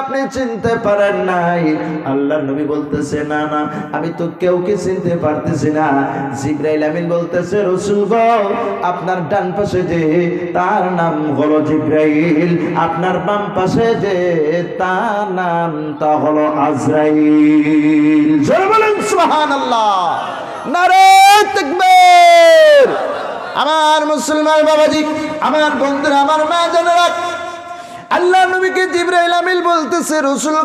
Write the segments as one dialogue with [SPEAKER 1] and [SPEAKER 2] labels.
[SPEAKER 1] আপনি চিনতে পারেন নাই? আল্লাহ নবী বলতেছে, না না, আমি তো কেউকে চিনতে পারতেছি না। জিব্রাইল আমিন বলতেছে, রসুল আপনার ডান পাশে যে তার নাম হলো জিব্রাইল, আপনার বাম পাশে যে তার নাম তা হলো আজরাইল। জোরে বলেন, সুবহানাল্লাহ। নারে আমার মুসলমান বাবাজি, আমার বন্ধুরা, আমার মা জানেরা আল্লাহ নবীকে জিব্রাইল আমিল বলতেছে রসুল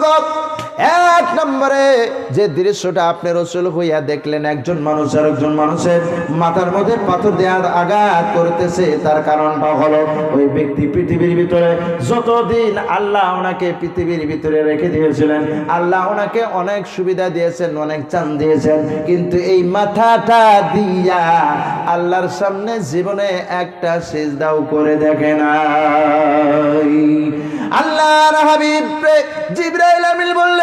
[SPEAKER 1] এক নম্বরে যে দৃশ্যটা আপনি রসুল হইয়া দেখলেন, একজন মানুষ আর একজন মানুষের মাথার মধ্যে পাথর দেওয়ার আঘাত করতেছে, তার কারণটা হলো ওই ব্যক্তি পৃথিবীর ভিতরে যতদিন আল্লাহ ওনাকে পৃথিবীর ভিতরে রেখে দিয়েছিলেন, আল্লাহ ওনাকে অনেক সুবিধা দিয়েছেন, অনেক চান দিয়েছেন, কিন্তু এই মাথাটা দিয়া আল্লাহর সামনে জীবনে একটা সেজদাও করে দেখে নাই। আল্লাহর হাবিব জিব্রাইল আমিল বললেন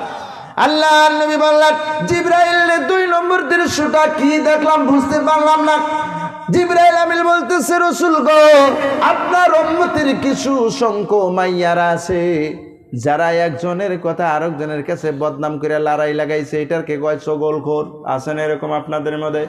[SPEAKER 1] আল্লাহ নবী বললেন, জিব্রাইলের দুই নম্বর দৃশ্যটা কি দেখলাম বুঝতে পারলাম না। জিব্রাইল আমিল বলতেছে, রসুল গো, আপনার উম্মতের কিছু শঙ্ক মাইয়ারা আছে। যারা একজনের কথা আরেকজনের কাছে বদনাম করে লড়াই লাগাইছে, এটার কে কয় চগল খোর? আছেন এরকম আপনাদের মধ্যে?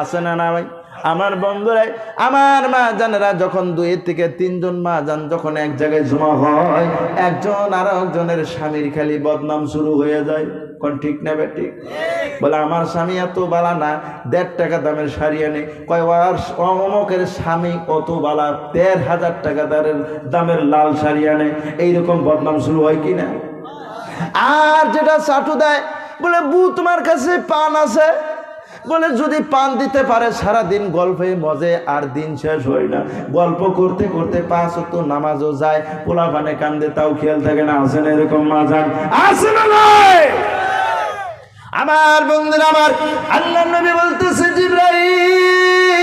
[SPEAKER 1] আছে না না ভাই? আমার বন্ধুরাই, আমার মা জানেরা যখন দুই থেকে তিনজন মা যান, যখন এক জায়গায় জমা হয়, একজন আর একজনের স্বামীর খালি বদনাম শুরু হয়ে যায়। কোন ঠিক না বে ঠিক? বলে, আমার স্বামী এত বালা না, দেড় টাকা দামের শাড়ি আনে। কয় আর অমকের স্বামী কত বালা, দেড় হাজার টাকা দামের দামের লাল শাড়ি আনে। এইরকম বদনাম শুরু হয় কি না? আর যেটা চাটু দেয়, বলে বু তোমার কাছে পান আছে? বলে, যদি পান দিতে পারে সারা দিন গল্পে মজে আর দিন শেষ হয় না। গল্প করতে করতে পাঁচ তো নামাজও যায় পোলা পানে কান্দে, তাও খেয়াল থাকে না আসেন এরকম মাজান আসে না নয় আমার বন্ধুরা, আমার আল্লাহ নবী বলতেছে জিব্রাহিম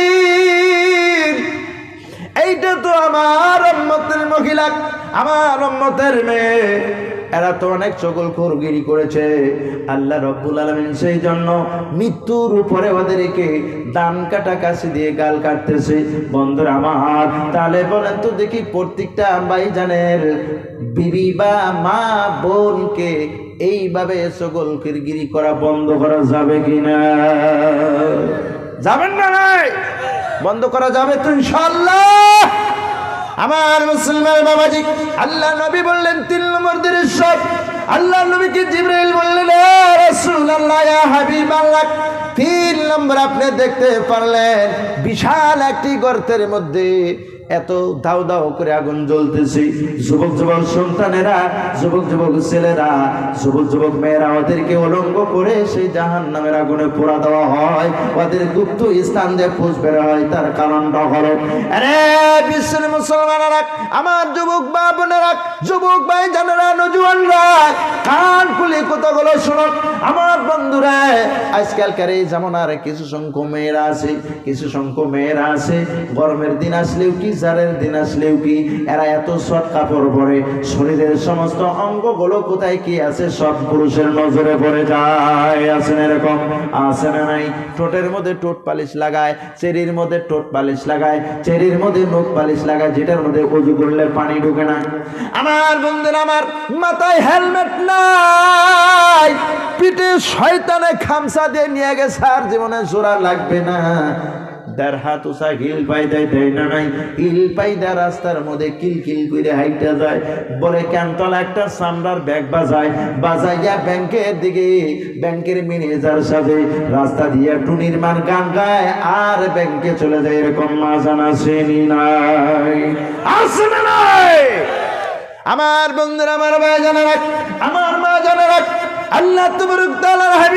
[SPEAKER 1] এইটা তো আমার মহিলা। আমার রম্মতের মেয়ে, এরা তো অনেক চকল খোরগিরি করেছে। আল্লাহ রব্বুল আলমিন সেই জন্য মৃত্যুর উপরে ওদেরকে দান কাটা কাছে দিয়ে গাল কাটতেছে। বন্ধুরা আমার, তাহলে বলেন তো দেখি প্রত্যেকটা ভাইজানের বিবি বা মা বোনকে এইভাবে সকল কিরগিরি করা বন্ধ করা যাবে কিনা? যাবেন না বন্ধ করা যাবে তো ইনশাল্লাহ আমার মুসলমান বাবাজি, আল্লাহ নবী বললেন, তিন নম্বর দৃশ্য আল্লাহ নবীকে জিব্রাইল বললেন রাসূলুল্লাহ, ইয়া হাবিবাল্লাহ, তিন নম্বর আপনি দেখতে পারলেন, বিশাল একটি গর্তের মধ্যে এত দাও দাও করে আগুন জ্বলতেছে। যুবক যুবক সন্তানেরা, যুবক যুবক ছেলেরা, যুবক যুবক মেয়েরা, ওদেরকে অলঙ্গ করে সেই জাহান নামের আগুনে পোড়া দেওয়া হয়। ওদের গুপ্ত স্থান দিয়ে ফুস বের হয়, তার কারণটা হলো, আরে বিশ্বের মুসলমানেরা, আমার যুবক বা বোনেরা, যুবক ভাই জানেরা নজুয়ানরা কান খুলে কথাগুলো আমার বন্ধুরা, আজকালকার এই যেমন আর কিছু সংখ্য মেয়েরা আছে, কিছু সংখ্য মেয়েরা আছে, গরমের দিন আসলেও কি জারের দিন আসলেও কি? এরা এত শর্ট কাপড় পরে, শরীরের সমস্ত অঙ্গগুলো কোথায় কি আছে? সব পুরুষের নজরে পড়ে যায়। আছে না এরকম? আছে না নাই? ঠোঁটের মধ্যে ঠোঁট পালিশ লাগায়, চেরির মধ্যে ঠোঁট পালিশ লাগায়, চেরির মধ্যে নখ পালিশ লাগায়, যেটার মধ্যে উজু করলে পানি ঢুকে না। আমার বন্ধুরা, আমার মাথায় হেলমেট নাই। পিঠে শয়তানে খামসা দিয়ে নিয়ে গেছে, আর জীবনে জোড়া লাগবে না। দেড় হাত উষা হিল পাই দেয় না নাই। হিল পাই দেয় রাস্তার মধ্যে কিল কিল করে হাইটা যায়। বলে ক্যান্তলা একটা সামরার ব্যাগ বাজায়? বাজাইয়া ব্যাংকের দিকে, ব্যাংকের ম্যানেজার সাথে রাস্তা দিয়ে টুনির মান গান গায়, আর ব্যাংকে চলে যায় এরকম মা জানা শ্রেণি নাই। আসে না নাই! আমার বন্ধুরা, আমার ভাই জানা রাখ আমার মা জানা রাখ আল্লাহ তোমার হাবিব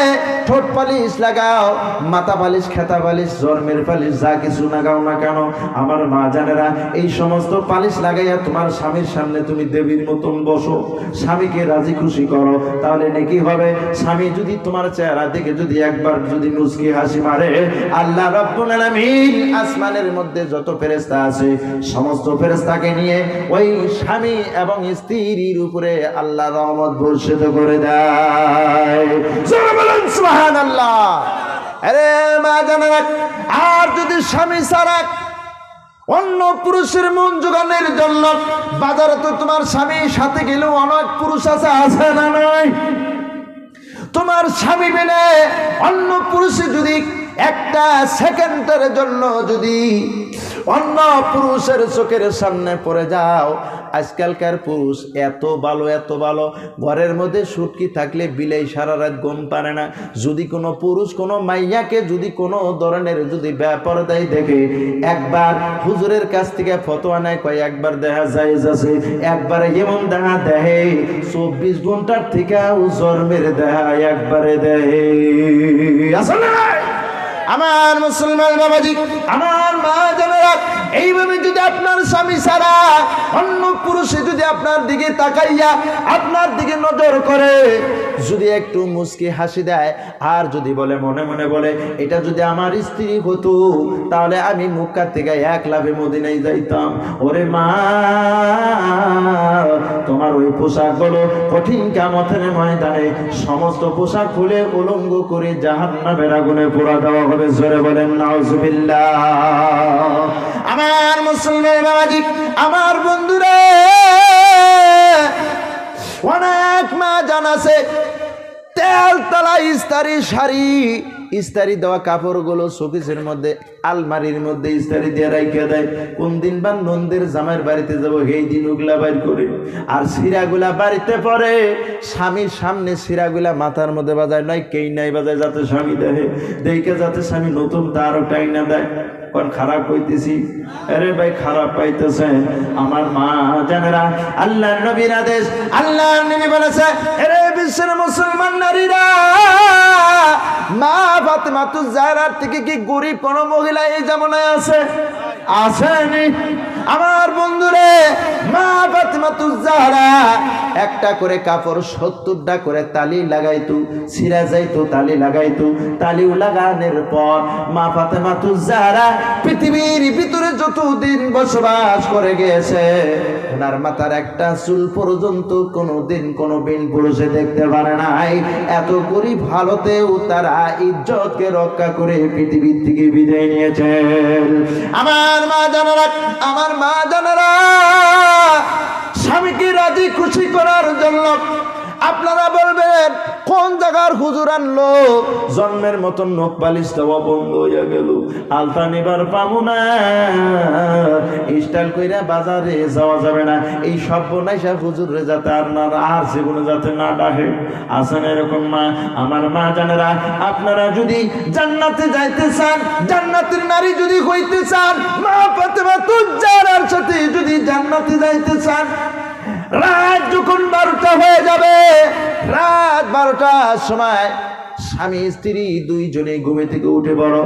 [SPEAKER 1] ঠোঁটের মধ্যে ঠোঁট পালিশ লাগাও, মাথা পালিশ, খেতা পালিশ, জন্মের পালিশ, যা কিছু লাগাও না কেন, আমার মা জানেরা, এই সমস্ত পালিশ লাগাইয়া তোমার স্বামীর সামনে তুমি দেবীর মতন বসো, স্বামীকে রাজি খুশি করো, তাহলে নাকি হবে? স্বামী যদি তোমার চেহারা দেখে যদি একবার যদি মুচকি হাসি মারে, আল্লাহ রব্বুল আলামিন আসমানের মধ্যে যত ফেরেশতা আছে, সমস্ত ফেরেশতাকে নিয়ে ওই স্বামী এবং স্ত্রীর উপরে আল্লাহ রহমত বর্ষিত করে দেয়। আরে যদি স্বামী ছাড়া অন্য পুরুষের মন জোগানোর জন্য বাজারে তো তোমার স্বামীর সাথে গেলেও অনেক পুরুষ আছে আছে না নয় তোমার স্বামী মেনে অন্য পুরুষে যদি একটা সেকেন্ডের জন্য যদি অন্য পুরুষের চোখের সামনে পড়ে যাও। আজকালকার পুরুষ এত ভালো এত ভালো। ঘরের মধ্যে সুটকি থাকলে বিলাই সারা রাত গম পারে না। যদি কোনো পুরুষ, কোনো মাইয়াকে, যদি কোনো ধরনের যদি ব্যাপার দেয় দেখে, একবার হুজুরের কাছ থেকে ফতোয়া নেয়, কয়, একবার দেখা যায় আছে। একবারে যেমন দেখা দেহে চব্বিশ ঘণ্টার থেকে জন্মের দেখা একবারে দেহে আসলে আমার মুসলমান বাবাজি, আমার মা জানেরা, এইভাবে যদি আপনার স্বামী ছাড়া অন্য পুরুষে যদি আপনার দিকে তাকাইয়া আপনার দিকে নজর করে, যদি একটু মুস্কি হাসি দেয়, আর যদি বলে, মনে মনে বলে, এটা যদি আমার স্ত্রী হতো, তাহলে আমি মুক্কা থেকে এক লাভে মদিনায় যাইতাম। ওরে মা, তোমার ওই পোশাক পোশাকগুলো কঠিন কামতের ময়দানে, সমস্ত পোশাক খুলে উলঙ্গ করে জাহান্নামের আগুনে পোড়া দেওয়া হবে জোরে বলেন, নাউজুবিল্লাহ। আমার মুসলমান বাবাজি, আমার বন্ধুরা, অনেক মা জানাছে তেল তলা ইস্তারি শাড়ি ইস্তারি দেওয়া কাপড়গুলো শোকেসের মধ্যে, আলমারির মধ্যে ইস্তারি দিয়ে রাইখে দেয়। কোন দিন বা নন্দের জামাইয়ের বাড়িতে যাব, সেই দিন ওগুলা বাইর করে। আর সিরাগুলা বাড়িতে পরে স্বামীর সামনে সিরাগুলা মাথার মধ্যে বাজায় নয় কেই নাই বাজায়, যাতে স্বামী দেখে। দেখে যাতে স্বামী নতুন তারও টাইনা দেয়। খারাপ হইতেছি আরে ভাই, খারাপ পাইতেছে আমার মা জানেরা আল্লাহ নবীর আদেশ আল্লাহ নবী বলেছে আরে বিশ্বের মুসলমান নারীরা। মা ফাতেমা তু জাহরার থেকে কি গরিব কোন মহিলা এই জামানায় আছে? আসেনি আমার বন্ধুরে মা একটা করে কাপড় সত্তরটা করে তালি সিরা যাইতো, তালি পর মা পৃথিবীর ভিতরে যতদিন বসবাস করে গেছে, ওনার একটা চুল পর্যন্ত কোনোদিন কোনো বিন পুরুষে দেখতে পারে নাই। এত গরিব ভালোতেও তারা ইজ্জতকে রক্ষা করে পৃথিবীর থেকে বিদায় নিয়েছেন। আমার মা জানারা, আমার মা জানারা স্বামীকে রাজি খুশি করার জন্য আপনারা বলবেন, কোন জায়গার হুজুর আনলো? জন্মের মতন নখ পালিশ দেওয়া বন্ধ হইয়া গেল। আলতা নিবার পাবো না। স্টাইল কইরা বাজারে যাওয়া যাবে না। এই সব বনাইসা হুজুরে যাতে আর না, আর জীবনে যাতে না ডাকে আসেন এরকম মা? আমার মা জানেরা, আপনারা যদি জান্নাতে যাইতে চান, জান্নাতের নারী যদি হইতে চান, মা ফাতেমা তুজ্জারার সাথে যদি জান্নাতে যাইতে চান রাত যখন বারোটা হয়ে যাবে, রাত বারোটার সময় স্বামী, স্ত্রী দুইজনে ঘুমে থেকে উঠে পড়ো,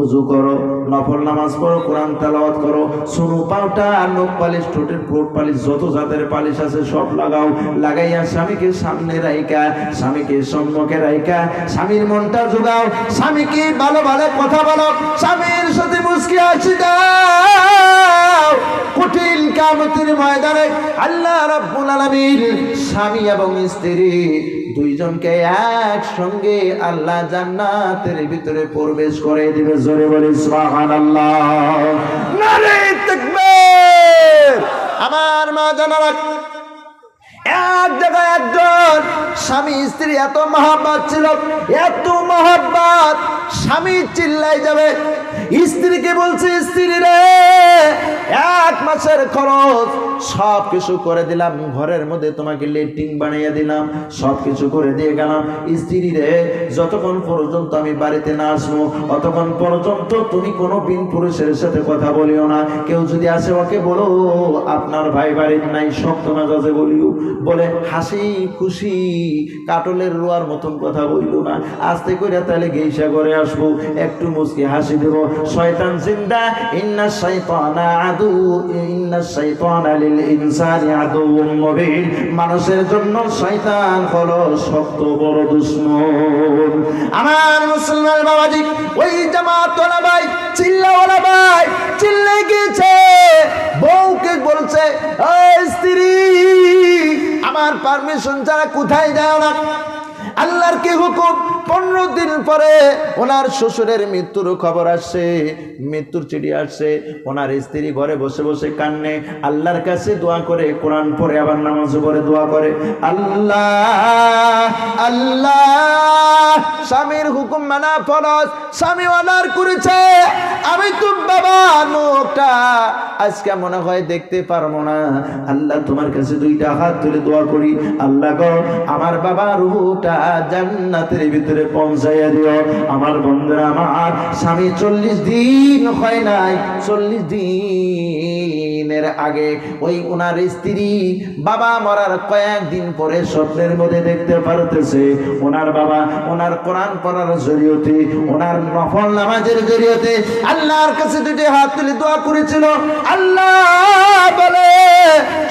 [SPEAKER 1] উজু করো, নফল নামাজ পড়ো, কোরআন তেলাওয়াত করো, সোনু পাউটা, নখ পালিশ, ঠোঁটের ফ্রুট পালিশ, যত জাতের পালিশ আছে সব লাগাও, লাগাইয়া স্বামীকে সামনে রাইকা স্বামীকে সম্মুখে রাইকা স্বামীর মনটা জোগাও, স্বামীকে ভালো ভালো কথা বলো, স্বামীর সাথে মুসকি হাসি দাও। কঠিন কামতের ময়দানে আল্লাহ রাব্বুল আলামিন স্বামী এবং স্ত্রী দুইজনকে একসঙ্গে আল্লাহ জান্নাতের ভিতরে প্রবেশ করে দিবে। জোরে বলে, সুবহানাল্লাহ। নারে, তাকবীর। আমার মা জানারা এক জায়গায় একজন স্বামী, স্ত্রী এত মহাব্বত ছিল, এত মহাব্বত, স্বামী চিল্লাই যাবে। স্ত্রীকে বলছে, স্ত্রী রে, এক মাসের খরচ সব কিছু করে দিলাম, ঘরের মধ্যে তোমাকে লেট্রিন বানিয়ে দিলাম সব কিছু করে দিয়ে গেলাম। স্ত্রী রে, যতক্ষণ পর্যন্ত আমি বাড়িতে না আসব, অতক্ষণ পর্যন্ত তুমি কোনো বিন পুরুষের সাথে কথা বলিও না। কেউ যদি আসে ওকে বলো, আপনার ভাই বাড়ির নাই, শক্ত মেজাজে বলিও। বলে, হাসি খুশি কাটলের রোয়ার মতন কথা বইল না। আস্তে করে তাহলে গেইসা করে আসব। একটু মুসকে হাসি দেব। শয়তান জিন্দা, ইন্না শাইতানা আদু, ইন্না শাইতানা লিল ইনসানি আদুউম মুবিন। মানুষের জন্য শয়তান হলো শক্ত বড় দুশ্মন। আমার মুসলমান বাবাজি, ওই জামাত ওলা ভাই চিল্লাওয়ালা ভাই চিল্লে গিয়েছে বউকে বলছে "এই স্ত্রী আমার পারমিশন ছাড়া কোথায় যাও না আল্লাহর কি হুকুম? পনেরো দিন পরে ওনার শ্বশুরের মৃত্যুর খবর আসছে, মৃত্যুর চিঠি আসছে। ওনার স্ত্রী ঘরে বসে বসে কান্নে, আল্লাহর কাছে দোয়া করে, কোরআন পরে আবার নামাজ পড়ে, দোয়া করে। আল্লাহ আল্লাহ, স্বামীর হুকুম মানা ফরজ, স্বামী অনার করেছে। আমি তো বাবা, লোকটা, আজকে মনে হয় দেখতে পারব না। আল্লাহ তোমার কাছে দুইটা হাত তুলে দোয়া করি। আল্লাহ গো, আমার বাবা রুহুটা জান্নাতের ভিতরে পৌঁছাইয়া দিও। আমার বন্ধুরা, আমার স্বামী চল্লিশ দিন হয় নাই। চল্লিশ দিনের আগে ওই ওনার স্ত্রী বাবা মরার কয়েকদিন পরে স্বপ্নের মধ্যে দেখতে পারতেছে। ওনার বাবা ওনার কোরআন পড়ার জরিয়তে ওনার নফল নামাজের জরিয়তে আল্লাহর কাছে দুটি হাত তুলে দোয়া করেছিল। আল্লাহ বলে,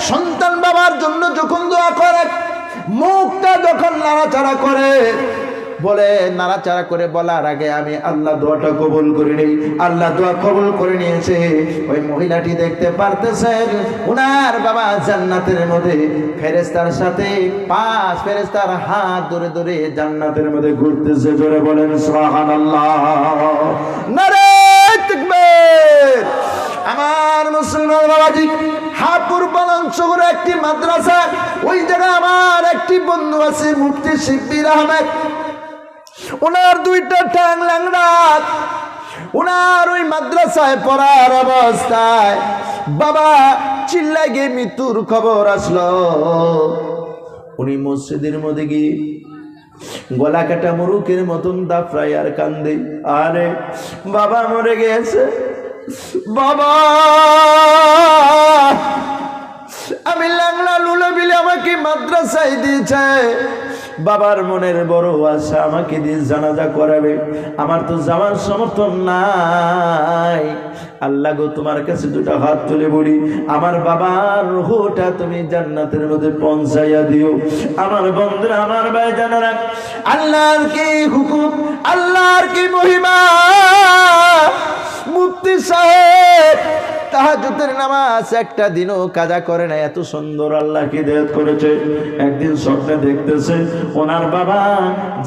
[SPEAKER 1] সন্তান বাবার জন্য যখন দোয়া করে, মুখটা যখন নাড়াচাড়া করে বলে নাড়াচাড়া করে বলার আগে আমি আল্লাহ দোয়াটা কবুল করে নিই। আল্লাহ দোয়া কবুল করে নিয়েছে। ওই মহিলাটি দেখতে পারতেছেন, উনার বাবা জান্নাতের মধ্যে। ফেরেস্তার সাথে পাঁচ ফেরেস্তার হাত ধরে ধরে জান্নাতের মধ্যে ঘুরতেছে। জোরে বলেন সোহান আল্লাহ আমার মুসলমান বাবাজি, হাপুর শহরে একটি মাদ্রাসা, ওই জায়গায় আমার একটি বন্ধু আছে, মুফতি শিব্বির আহমেদ। ওনার দুইটা ঠ্যাং ল্যাংড়াত। ওনার ওই মাদ্রাসায় পড়ার অবস্থায়। বাবা চিল্লাই গিয়ে মৃত্যুর খবর আসলো। উনি মসজিদের মধ্যে গিয়ে গলা কাটা মুরুকের মতন দাফরাই আর কান্দে। আরে, বাবা মরে গেছে। বাবা! আমি লাংলা লুলো বিলে আমাকে মাদ্রাসায় দিয়েছে। বাবার মনের বড় আশা আমাকে দিয়ে জানাজা করাবে। আমার তো যাওয়ার সমর্থন নাই। আল্লাহ গো, তোমার কাছে দুটো হাত তুলে বলি। আমার বাবার রুহটা তুমি জান্নাতের মধ্যে পৌঁছাইয়া দিও। আমার বন্ধুরা, আমার ভাই জানারা আল্লাহর কি হুকুম, আল্লাহর কি মহিমা? মুক্তি সাহেব তাহাজুতের নামাজ একটা দিনও কাজা করে না। এত সুন্দর আল্লাহকে দেয়াত করেছে। একদিন স্বপ্নে দেখতেছে, ওনার বাবা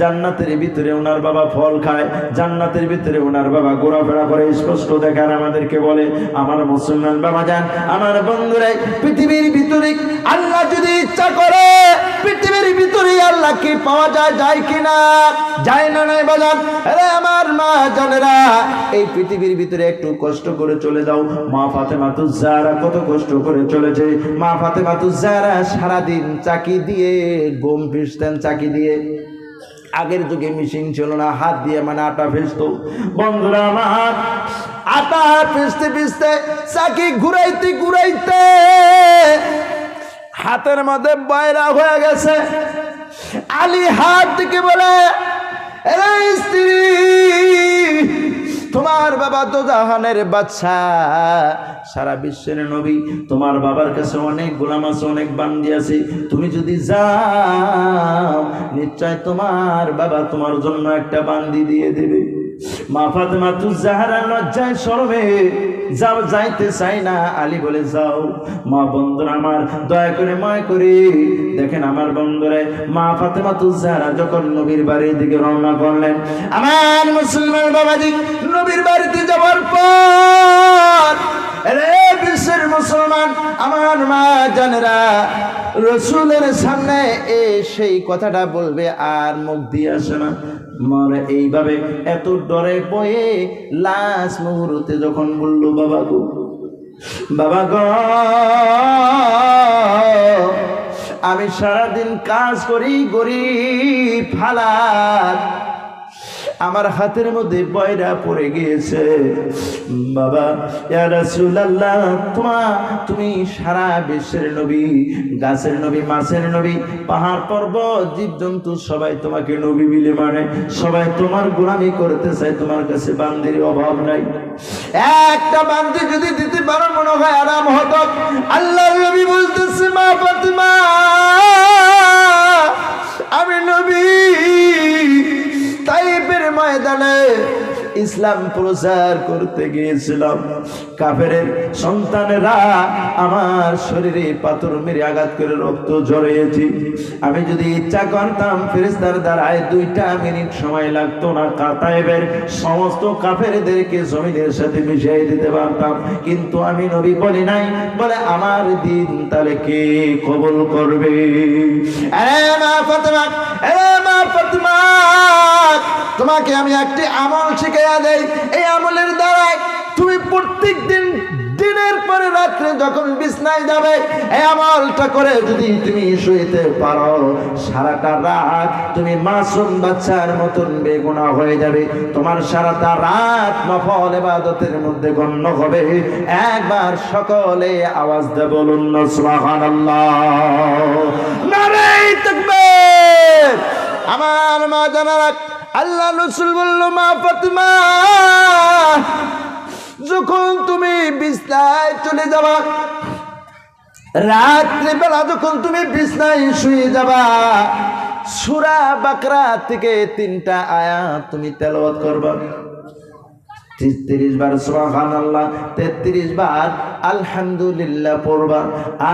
[SPEAKER 1] জান্নাতের ভিতরে ওনার বাবা ফল খায়, জান্নাতের ভিতরে ওনার বাবা ঘোরাফেরা করে, স্পষ্ট দেখার আমাদেরকে বলে, আমার মুসলমান বাবা যান, আমার বন্ধুরাই পৃথিবীর ভিতরে আল্লাহ যদি ইচ্ছা করে, পৃথিবীর ভিতরে আল্লাহকে পাওয়া যায় যায় কিনা? যায় না নাই বাজান? আরে আমার মা জানেরা, এই পৃথিবীর ভিতরে একটু কষ্ট করে চলে যাও মা ফাতেমা তুজারা কত কষ্ট করে চলেছে। মা ফাতেমা তুজারা সারাদিন চাকি দিয়ে গম পিসতেন চাকি দিয়ে। আগের যুগে মেশিন ছিল না, হাত দিয়ে মানে আটা ফেসতো বন্ধুরা আমার, আটা পিসতে পিসতে চাকি ঘুরাইতে ঘুরাইতে হাতের মধ্যে বয়রা হয়ে গেছে। আলী হাত থেকে বলে "এরে বাবা তো জাহানের বাচ্চা। সারা বিশ্বের নবী, তোমার বাবার কাছে অনেক গোলাম আছে, অনেক বান্দি আছে। তুমি যদি যাও, নিশ্চয় তোমার বাবা তোমার জন্য একটা বান্দি দিয়ে দেবে। মা ফাতেমা তু জাহারা লজ্জায় সরবে। যাও, যাইতে চাই না। আলী বলে, যাও। মা বন্ধুরা আমার, দয়া করে ময় করে দেখেন আমার বন্ধুরে, মা ফাতেমা তুজারা যখন নবীর বাড়ির দিকে রওনা করলেন, আমার মুসলমান বাবাজি, নবীর বাড়িতে যাওয়ার পর মুসলমান, আমার মা রসুলের সামনে এ সেই কথাটা বলবে, আর মুখ না। এইভাবে এত ডরে বয়ে লাশ মুহূর্তে যখন বলল, বাবা গো বাবা গো, আমি সারাদিন কাজ করি গরিব ফালাত আমার হাতের মধ্যে বয়রা পড়ে গিয়েছে। বাবা রাসূলুল্লাহ, তোমা, তুমি সারা বিশ্বের নবী, গাছের নবী, মাছের নবী, পাহাড় পর্বত, জীবজন্তু, সবাই তোমাকে নবী বিলে মানে। সবাই তোমার গোলামি করতে চায় তোমার কাছে বান্দির অভাব নাই। একটা বান্দি যদি দিতে পারো মনে হয় আরাম হতো। আল্লাহ নবী বলতেছে, মা ফাতিমা! তাইপের ইসলাম প্রচার করতে গিয়েছিলাম। কাফের সন্তানেরা আমার শরীরে পাথর মেরে আঘাত করে রক্ত ঝরেছি আমি যদি ইচ্ছা করতাম ফেরেস্তার দ্বারায় দুইটা মিনিট সময় লাগতো না কাতাইবের সমস্ত কাফেরদেরকে জমিনের সাথে মিশিয়ে দিতে পারতাম। কিন্তু আমি নবী বলি নাই, বলে আমার দিন তাহলে কে কবল করবে? মা তোমাকে আমি একটি আমল শিখাইয়া দেই। এই আমলের দ্বারাই তুমি প্রত্যেক দিন দিনের পরে রাত্রে যখন বিছনায় যাবে, এই আমলটা করে যদি তুমি শুইতে পারো, সারাটা রাত তুমি মাসুম বাচ্চার মতন বেগুনা হয়ে যাবে। তোমার সারাটা রাত নফল এবাদতের মধ্যে গণ্য হবে। একবার সকলে আওয়াজ দে বলুন, সুবহানাল্লাহ। নারে তাকবীর। আমার মা জানারা আল্লাহ রসুল বলল, মা ফাতিমা, যখন তুমি বিছনায় চলে যাবা, রাত্রিবেলা যখন তুমি বিছনায় শুয়ে যাবা, সুরা বাকরা থেকে তিনটা আয়া তুমি তেলাওয়াত করবা। তেত্রিশ বার সোহান আল্লাহ তেত্রিশ বার আলহামদুলিল্লাহ পড়বা,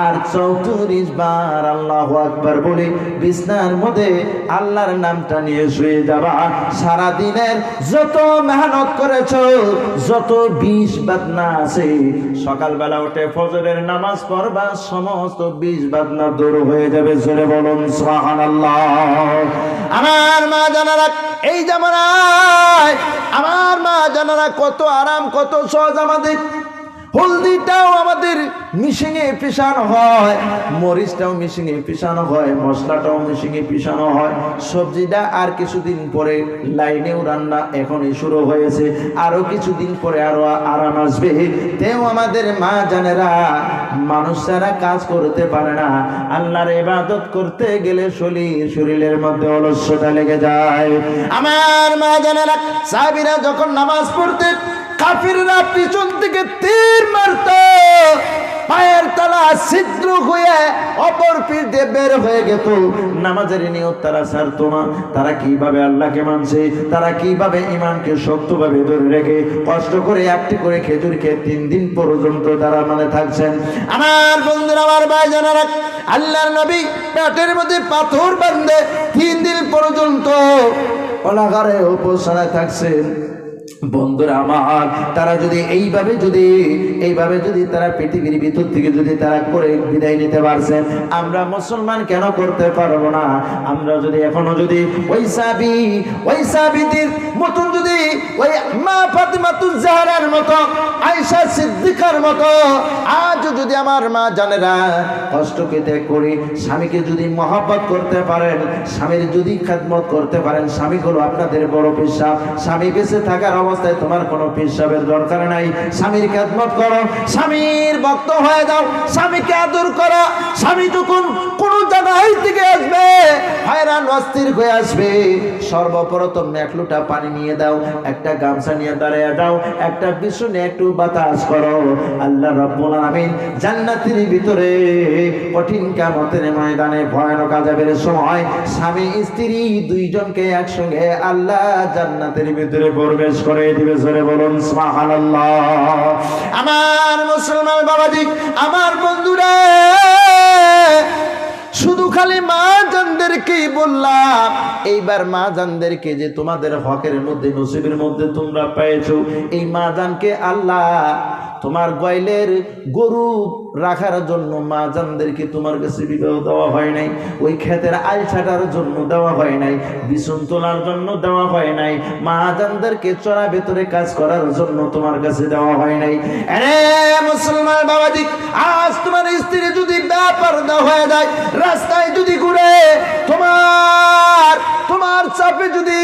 [SPEAKER 1] আর চৌত্রিশ বার আল্লাহ আকবার বলে বিছনার মধ্যে আল্লাহর নামটা নিয়ে শুয়ে যাবা। সারা দিনের যত মেহনত করেছ, যত বিষ বাদনা আছে, সকালবেলা উঠে ফজরের নামাজ পড়বা, সমস্ত বিষ বাদনা দূর হয়ে যাবে, জোরে বলুন সোহান আল্লাহ আমার মা জানারা, এই জামানায়, আমার মা জানারা কত আরাম কত সহজ আমাদের। হলদিটাও আমাদের মিশিংয়ে পিসানো হয়, মরিচটাও মিশিংয়ে পিসানো হয়, মশলাটাও মিশিংয়ে পিসানো হয়। সবজিটা আর কিছুদিন পরে লাইনেও রান্না এখনই শুরু হয়েছে। আরও কিছুদিন পরে আরও আরাম আসবে। তেও আমাদের মা জানেরা, মানুষ ছাড়া কাজ করতে পারে না। আল্লাহর ইবাদত করতে গেলে শরীর, শরীরের মধ্যে অলস্যতা লেগে যায়। আমার মা জানেরা, সাহাবীরা যখন নামাজ পড়তে কাফিররা পিছন থেকে তীর মারত। পায়ের তলা ছিদ্র হয়ে অপর পীর দিয়ে বের হয়ে গেত। নামাজের নিয়ত তারা ছাড়তো না। তারা কীভাবে আল্লাহকে মানছে? তারা কীভাবে ইমানকে শক্তভাবে ধরে রেখে, কষ্ট করে একটি করে খেজুর খেয়ে তিন দিন পর্যন্ত তারা মানে থাকছেন? আমার বন্ধুরা, আমার ভাই জানারা আল্লাহর নবী পেটের মধ্যে পাথর বান্ধে তিন দিন পর্যন্ত অনাগারে উপসারায় থাকছেন। বন্ধুরা আমার, তারা যদি এইভাবে যদি এইভাবে যদি তারা পৃথিবীর ভিতর থেকে যদি তারা করে বিদায় নিতে পারছেন আমরা মুসলমান কেন করতে পারব না? আমরা যদি এখনও যদি ওই সাবি, ওই সাবিদের মতন যদি ওই মা ফাতিমাতুজ জাহরার মতো, আয়েশা সিদ্দিকার মতো আজ যদি আমার মা জানেরা কষ্টকে ত্যাগ করে স্বামীকে যদি মহাব্বত করতে পারেন, স্বামীর যদি খেদমত করতে পারেন, স্বামী হলো আপনাদের বড় পেশাব স্বামী বেঁচে থাকার অবস্থায় তোমার কোনো পেশাবের দরকার নাই। স্বামীর খেদমত করো, স্বামীর ভক্ত হয়ে যাও, স্বামীকে আদর করো, স্বামী যখন কোন জায়গায় থেকে আসবে, হয়রান অস্থির হয়ে আসবে। সর্বপ্রথম এক লোটা পানি নিয়ে দাও, একটা গামছা নিয়ে দাঁড়িয়ে দাও একটা বিছুনে একটু বাতাস করো। আল্লাহ রব্বুল আলামিন জান্নাতের ভিতরে কঠিন কামতের ময়দানে ভয়ানক আযাবের সময় স্বামী, স্ত্রী দুইজনকে একসঙ্গে আল্লাহ জান্নাতের ভিতরে প্রবেশ করে দিবে, জোরে বলুন আমার মুসলমান বাবাজি আমার বন্ধুরা, শুধু খালি মা জানদেরকেই বললাম, এইবার মা জানদেরকে যে তোমাদের হকের মধ্যে, নসিবের মধ্যে তোমরা পেয়েছ, এই মা জানকে আল্লাহ তোমার গয়লের গরু রাখার জন্য মা জানদেরকে তোমার কাছে বিবাহ দেওয়া হয় নাই, ওই ক্ষেতের আল ছাটার জন্য দেওয়া হয় নাই, বিছুন তোলার জন্য দেওয়া হয় নাই মা জানদেরকে চড়া ভেতরে কাজ করার জন্য তোমার কাছে দেওয়া হয় নাই। মুসলমান বাবাজি, আজ তোমার স্ত্রী যদি ব্যাপার হয়ে যায়, রাস্তায় যদি ঘুরে, তোমার তোমার চাপে যদি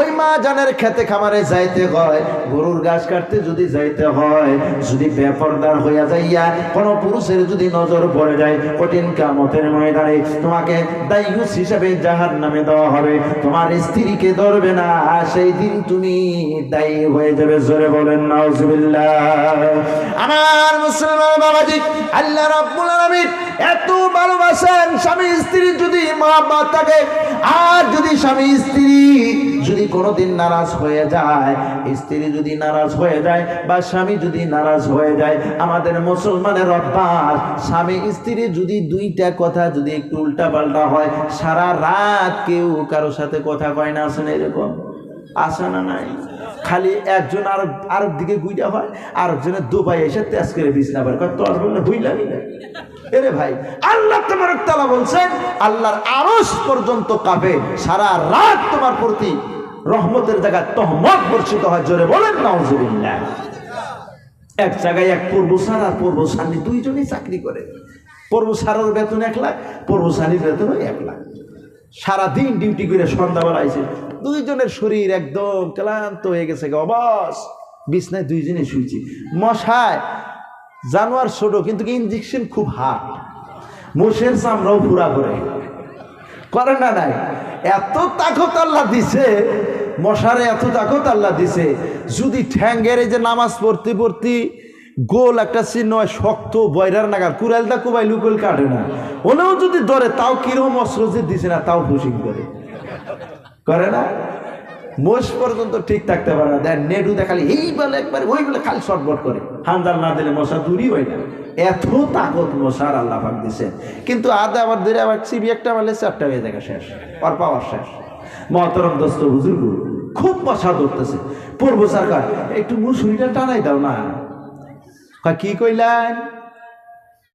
[SPEAKER 1] ওই মা জানের খেতে খামারে যাইতে হয়, গরুর ঘাস কাটতে যদি যাইতে হয় যদি বেপরদার হইয়া যাইয়া কোন পুরুষের যদি নজর পড়ে যায়, কঠিন কামতের ময়দানে তোমাকে দায়ুস হিসাবে জাহার নামে দেওয়া হবে। তোমার স্ত্রীকে ধরবে না সেই দিন তুমি দায়ী হয়ে যাবে। জোরে বলেন, নাউজুবিল্লাহ। আমার মুসলমান বাবাজি, আল্লাহ রাব্বুল আলামিন এত ভালোবাসেন স্বামী স্ত্রী যদি মহাব্বত থাকে, আর যদি স্বামী স্ত্রী যদি কোনোদিন নারাজ হয়ে যায়, স্ত্রী যদি নারাজ হয়ে যায় বা স্বামী যদি নারাজ হয়ে যায়, আমাদের মুসলমানের অভ্যাস, স্বামী স্ত্রী যদি দুইটা কথা যদি একটু উল্টা পাল্টা হয়, সারা রাত কেউ কারও সাথে কথা কয় না আসেন এরকম? আসে না নাই? খালি একজন আর আরেক দিকে গুইটা হয় আরেকজনের দুপাই এসে তেজ করে বিছনা করে তোর বললে হুইলামি না। এরে ভাই, আল্লাহ তোমার তালা বলছেন, আল্লাহর আরস পর্যন্ত কাঁপে, সারা রাত তোমার প্রতি রহমতের জায়গায় তহমত বর্ষিত হয়। জোরে বলেন, নাউজুবিল্লাহ। এক জায়গায় এক পূর্ব সার আর পূর্ব সানি দুইজনই চাকরি করে। পূর্ব সারের বেতন এক লাখ পূর্ব সানির বেতন এক লাখ। সারাদিন ডিউটি করে সন্ধ্যাবেলা আইছে। দুইজনের শরীর একদম ক্লান্ত হয়ে গেছে অবস। বিছনায় দুইজনে শুয়েছি মশায়, জানোয়ার ছোট, কিন্তু ইঞ্জেকশন খুব হার্ড মোষের চামড়াও পুরা করে করে না নাই। এত তাকত আল্লাহ দিছে, মশারে এত তাকত আল্লাহ দিছে, যদি ঠ্যাঙ্গের যে নামাজ পড়তে পড়তে গোল একটা চিহ্ন হয় শক্ত বয়রার নাগাল, কুড়ালটা কুবাই লুকুল কাটে না। ওনেও যদি ধরে, তাও কিরম অস্ত্র যে দিছে না, তাও ফুসিং করে। করে না। মোষ পর্যন্ত ঠিক থাকতে পারে না। দেখ নেডু দেখালে এই বলে একবার, ওই বলে খালি শর্টবট করে। হান্দার না দিলে মশা দূরই হয় না। এত তাকত মশার আল্লাহ পাক দিছে। কিন্তু আদা আবার ধরে আবার চিবি একটা মারলে চারটা হয়ে দেখা শেষ আর পাওয়ার শেষ। মহতরম দোস্ত, হুজুর খুব মশা ধরতেছে। পূর্ব সরকার, একটু মুসুরিটা টানাই দাও না। কি কইলেন?